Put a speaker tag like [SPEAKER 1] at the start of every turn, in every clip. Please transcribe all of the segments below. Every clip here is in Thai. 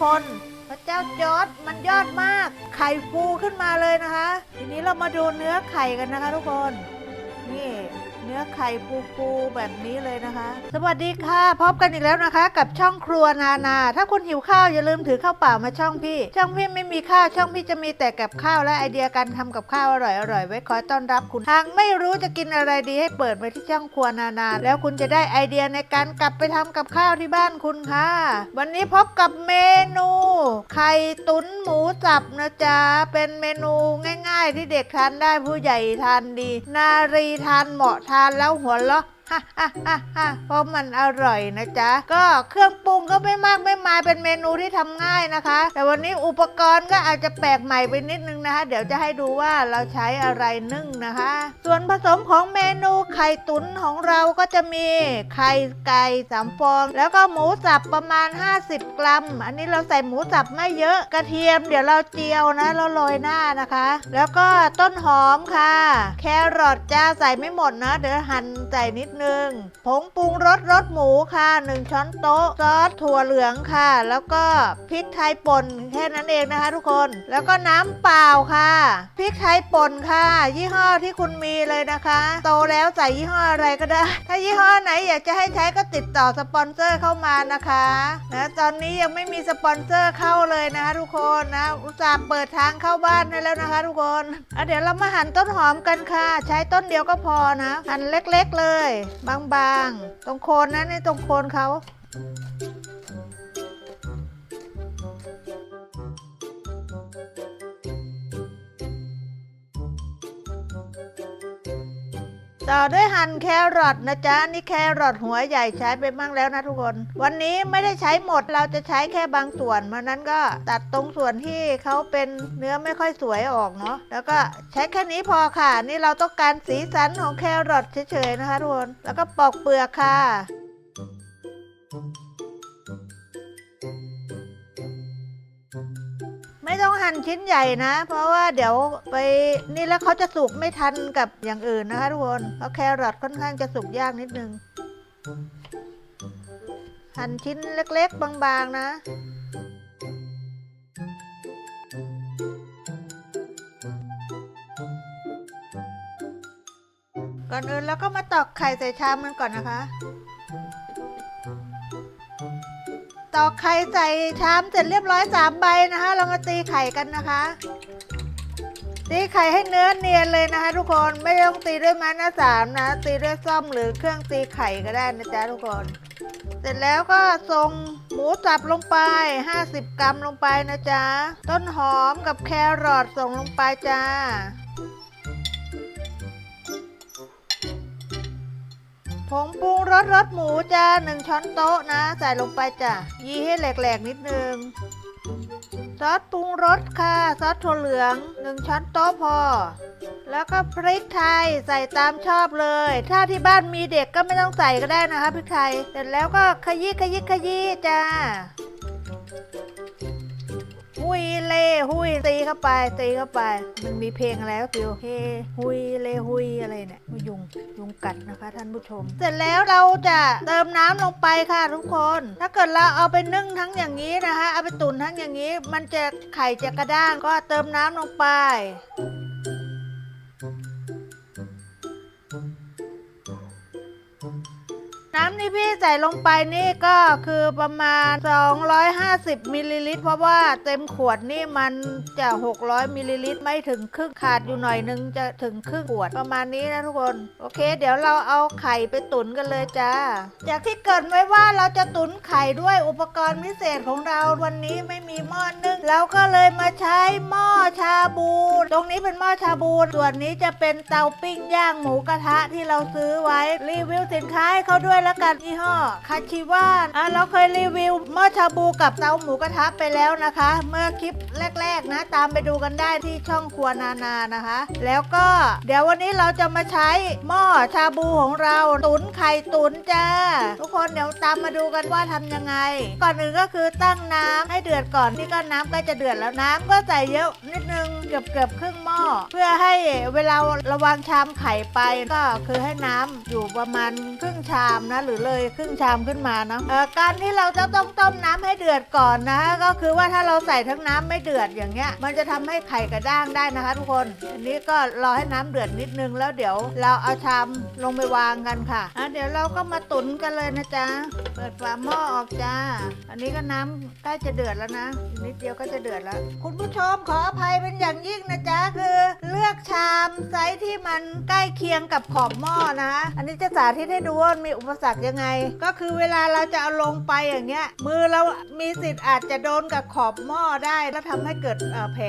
[SPEAKER 1] คน พระเจ้าจอร์ดมันยอดมาก ไข่ฟูขึ้นมาเลยนะคะ ทีนี้เรามาดูเนื้อไข่กันนะคะทุกคน นี่ เนื้อไข่ฟูๆแบบนี้เลยนะคะ สวัสดีค่ะ พบกันอีกแล้วนะคะ กับช่องครัวนานา ถ้าคุณหิวข้าวอย่าลืมถือข้าวเปล่ามาช่องพี่ ช่องพี่ไม่มีข้าวช่องพี่จะมีแต่กับข้าวและไอเดียการทำกับข้าวอร่อยๆไว้คอยต้อนรับคุณหากไม่รู้จะกินอะไรดีให้เปิดไปที่ช่องครัวนานา แล้วคุณจะได้ไอเดียในการกลับไปทำกับข้าวที่บ้านคุณค่ะ วันนี้พบกับเมนู ไข่ตุ๋นหมูสับนะจ๊ะเป็นเมนูง่าย ๆ ที่เด็กทานได้ผู้ใหญ่ทานดี นารีทานเหมาะทานแล้วหัวเราะ เพราะมันอร่อยนะจ๊ะ ก็เครื่องปรุงก็ไม่มากไม่มายเป็นเมนูที่ทำง่ายนะคะ แต่วันนี้อุปกรณ์ก็อาจจะแปลกใหม่ไปนิดนึงนะคะ เดี๋ยวจะให้ดูว่าเราใช้อะไรนึ่งนะคะ ส่วนผสมของเมนูไข่ตุ๋นของเราก็จะมีไข่ไก่สามฟอง แล้วก็หมูสับประมาณ 50 กรัม อันนี้เราใส่หมูสับไม่เยอะกระเทียม เดี๋ยวเราเจียวนะเราโรยหน้านะคะ แล้วก็ต้นหอมค่ะ แครอทจ้าใส่ไม่หมดนะเดี๋ยวหั่นใส่นิดนึงผงปรุงรสรสหมูค่ะ 1 ช้อนโต๊ะ ซอสถั่วเหลืองค่ะ แล้วก็พริกไทยป่นแค่นั้นเองนะคะ ทุกคน แล้วก็น้ำเปล่าค่ะพริกไทยป่นค่ะ ยี่ห้อที่คุณมีเลยนะคะ โตแล้วใส่ยี่ห้ออะไรก็ได้ ถ้ายี่ห้อไหนอยากจะให้ใช้ก็ติดต่อสปอนเซอร์เข้ามานะคะนะตอนนี้ยังไม่มีสปอนเซอร์เข้าเลยนะคะทุกคนนะอุตส่าห์เปิดทางเข้าบ้านให้แล้วนะคะ ทุกคนอะเดี๋ยวเรามาหั่นต้นหอมกันค่ะ ใช้ต้นเดียวก็พอนะหั่นเล็ก ๆ เลยบางๆ ตรงโคนนะในตรงโคนเขา ต่อด้วยหั่นแครอทนะจ๊ะอันนี่แครอทหัวใหญ่ใช้ไปบ้างแล้วนะทุกคน วันนี้ไม่ได้ใช้หมดเราจะใช้แค่บางส่วนมันนั้นก็ตัดตรงส่วนที่เขาเป็นเนื้อไม่ค่อยสวยออกเนาะแล้วก็ใช้แค่นี้พอค่ะ นี่เราต้องการสีสันของแครอทเฉยๆนะคะทุกคนแล้วก็ปอกเปลือกค่ะไม่ หั่นชิ้นใหญ่นะ เพราะว่าเดี๋ยวไปนี่แล้วเขาจะสุกไม่ทันกับอย่างอื่นนะคะทุกคนเพราะแครอทค่อนข้างจะสุกยากนิดนึง หั่นชิ้นเล็กๆ บางๆนะก่อนอื่นเราก็มาตอกไข่ใส่ชามมันก่อนนะคะ ตอกไข่ใส่ชามเสร็จเรียบร้อยสามใบนะคะเรามาตีไข่กันนะคะ ตีไข่ให้เนื้อเนียนเลยนะคะ ทุกคนไม่ต้องตีด้วยไม้หน้าสามนะ ตีด้วยซ่อมหรือเครื่องตีไข่ก็ได้นะจ๊ะทุกคน เสร็จแล้วก็ส่งหมูสับลงไป 50 กรัมลงไปนะจ๊ะต้นหอมกับแครอทส่งลงไปจ้า ผงปรุงรสรสหมูจ้าหนึ่งช้อนโต๊ะนะ ใส่ลงไปจ้ะยีให้แหลกๆนิดนึง ซอสปรุงรสค่ะ ซอสถั่วเหลืองหนึ่งช้อนโต๊ะพอ แล้วก็พริกไทยใส่ตามชอบเลย ถ้าที่บ้านมีเด็กก็ไม่ต้องใส่ก็ได้นะคะพริกไทย เสร็จแล้วก็ขยี้ขยี้ขยี้จ้า หุยเล่หุยตีเข้าไปตีเข้าไป มันมีเพลงอะไรก็คือเฮหุยเล่หุยอะไรเนี่ยยุงยุงกัดนะคะ ท่านผู้ชม เสร็จแล้วเราจะเติมน้ำลงไปค่ะทุกคน ถ้าเกิดเราเอาไปนึ่งทั้งอย่างนี้นะคะ เอาไปตุ๋นทั้งอย่างนี้ มันจะไข่จะกระด้างก็เติมน้ำลงไป น้ำที่พี่ใส่ลงไปนี่ก็คือประมาณ 250มิลลิลิตรเพราะว่าเต็มขวดนี่มันจะ 600มิลลิลิตรไม่ถึงครึ่งขาดอยู่หน่อยนึงจะถึงครึ่งขวดประมาณนี้นะทุกคน โอเค เดี๋ยวเราเอาไข่ไปตุ๋นกันเลยจ้า จากที่เกรินไว้ว่าเราจะตุ๋นไข่ด้วยอุปกรณ์พิเศษของเราวันนี้ไม่มีหม้อนึ่งเราก็เลยมาใช้หม้อชาบู ตรงนี้เป็นหม้อชาบู ส่วนนี้จะเป็นเตาปิ้งย่างหมูกระทะที่เราซื้อไว้รีวิวสินค้าให้เขาด้วยแล้วกันยี่ห้อคาชิว่านอะเราเคยรีวิวหม้อชาบูกับเตาหมูกระทะไปแล้วนะคะ เมื่อคลิปแรก ๆ นะ ตามไปดูกันได้ที่ช่องครัวนานานะคะ แล้วก็เดี๋ยววันนี้เราจะมาใช้หม้อชาบูของเราตุ๋นไข่ตุ๋นจ้า ทุกคนเดี๋ยวตามมาดูกันว่าทำยังไง ก่อนอื่นก็คือตั้งน้ำให้เดือดก่อนนี่ก็น้ำใกล้จะเดือดแล้วน้ำก็ใส่เยอะนิดนึงเกือบเกือบครึ่งหม้อเพื่อให้เวลาระวางชามไข่ไปก็คือให้น้ำอยู่ประมาณครึ่งชามนะหรือเลยครึ่งชามขึ้นมาเนาะเอ่อการที่เราจะต้องต้มน้ำให้เดือดก่อนนะก็คือว่าถ้าเราใส่ทั้งน้ำไม่เดือดอย่างเงี้ย มันจะทำให้ไข่กระด้างได้นะคะ ทุกคนอันนี้ก็รอให้น้ำเดือดนิดนึงแล้วเดี๋ยว เราเอาชามลงไปวางกันค่ะอะเดี๋ยวเราก็มาตุ๋นกันเลยนะจ๊ะ เปิดฝาหม้อออกจ้า อันนี้ก็น้ำใกล้จะเดือดแล้วนะอีกนิดเดียวก็จะเดือดแล้ว คุณผู้ชมขออภัยเป็นอย่างยิ่งนะจ๊ะคือ เลือกชามไซส์ที่มันใกล้เคียงกับขอบหม้อนะ อันนี้จะสาธิตให้ดูว่ามีอุปสรรคยังไง ก็คือเวลาเราจะเอาลงไปอย่างเงี้ย มือเรามีสิทธิ์อาจจะโดนกับขอบหม้อได้ แล้วทำให้เกิดแผล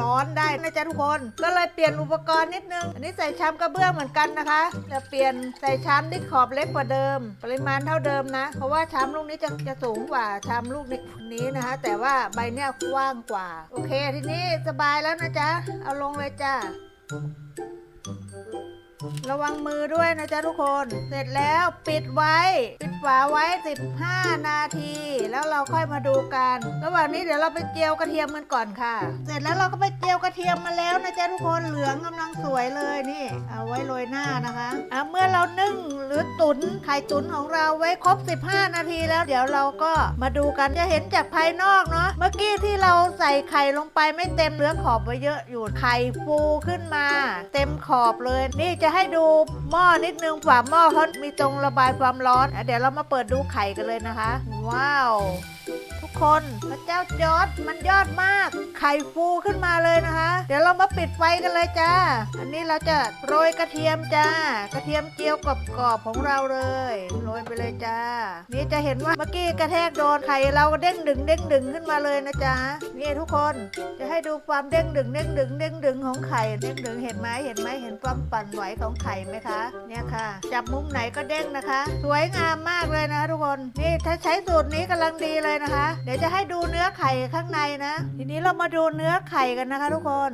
[SPEAKER 1] ร้อนได้นะจ๊ะทุกคน ก็เลยเปลี่ยนอุปกรณ์นิดนึง อันนี้ใส่ชามกระเบื้องเหมือนกันนะคะ จะเปลี่ยนใส่ชามที่ขอบเล็กกว่าเดิม ปริมาณเท่าเดิมนะเพราะว่าชามลูกนี้จะจะสูงกว่าชามลูกนี้นะคะ แต่ว่าใบเนี้ยกว้างกว่า โอเคทีนี้สบายแล้วนะจ๊ะ เอาลงเลยจ้าระวังมือด้วยนะจ๊ะทุกคน เสร็จแล้วปิดไว้ ปิดฝาไว้ 15 นาที แล้วเราค่อยมาดูกัน ระหว่างนี้เดี๋ยวเราไปเจียวกระเทียมกันก่อนค่ะ เสร็จแล้วเราก็ไปเจียวกระเทียมมาแล้วนะจ๊ะทุกคน เหลืองกำลังสวยเลยนี่ เอาไว้โรยหน้านะคะอะเมื่อเรานึ่ง รือตุนไข่ตุนของเราไว้ครบ 15 นาทีแล้ว เดี๋ยวเราก็มาดูกันจะเห็นจากภายนอกเนาะเมื่อกี้ที่เราใส่ไข่ลงไปไม่เต็มเหลือขอบไว้เยอะอยู่ไข่ฟูขึ้นมา เต็มขอบเลย นี่จะให้ดูหม้อนิดนึงฝาหม้อเขามีตรงระบายความร้อน เดี๋ยวเรามาเปิดดูไข่กันเลยนะคะ ว้าว คน พระเจ้ายอดมันยอดมาก ไข่ฟูขึ้นมาเลยนะคะ เดี๋ยวเรามาปิดไฟกันเลยจ้า อันนี้เราจะโรยกระเทียมจ้า กระเทียมเจียวกรอบๆของเราเลย โรยไปเลยจ้า นี่จะเห็นว่าเมื่อกี้กระแทกโดนไข่เราก็เด้งดึงเด้งดึงขึ้นมาเลยนะจ๊ะนี่ทุกคนจะให้ดูความเด้งดึงเด้งดึงเด้งดึงของไข่เด้งดึงเห็นไหมเห็นไหมเห็นความปั่นไหวของไข่ไหมคะ เนี่ยค่ะ จับมุมไหนก็เด้งนะคะ สวยงามมากเลยนะทุกคน นี่ถ้าใช้สูตรนี้กำลังดีเลยนะคะดี๋ยวจะให้ดูเนื้อไข่ข้างในนะ ทีนี้เรามาดูเนื้อไข่กันนะคะทุกคน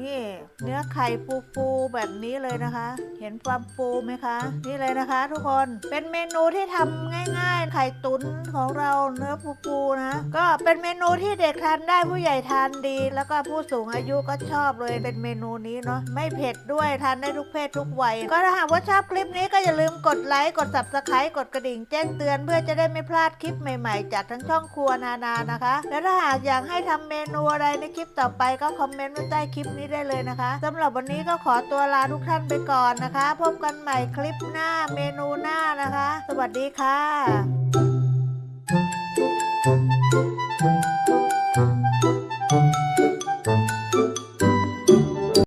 [SPEAKER 1] นี่ เนื้อไข่ฟูๆแบบนี้เลยนะคะ เห็นความฟูไหมคะ นี่เลยนะคะ ทุกคนเป็นเมนูที่ทำง่าย ๆ ไข่ตุ๋นของเราเนื้อฟูๆนะ ก็เป็นเมนูที่เด็กทานได้ผู้ใหญ่ทานดี แล้วก็ผู้สูงอายุก็ชอบเลยเป็นเมนูนี้เนาะไม่เผ็ดด้วยทานได้ทุกเพศทุกวัยก็ถ้าหากว่าชอบคลิปนี้ก็อย่าลืมกดไลค์กด subscribe กดกระดิ่งแจ้งเตือนเพื่อจะได้ไม่พลาดคลิปใหม่ๆ จากทั้งช่องครัวนานานะคะ และถ้าหากอยากให้ทำเมนูอะไรในคลิปต่อไปก็คอมเมนต์ไว้ใต้คลิปนี้ได้เลยนะคะสำหรับวันนี้ก็ขอตัวลาทุกท่านไปก่อนนะคะ พบกันใหม่คลิปหน้าเมนูหน้านะคะ สวัสดีค่ะ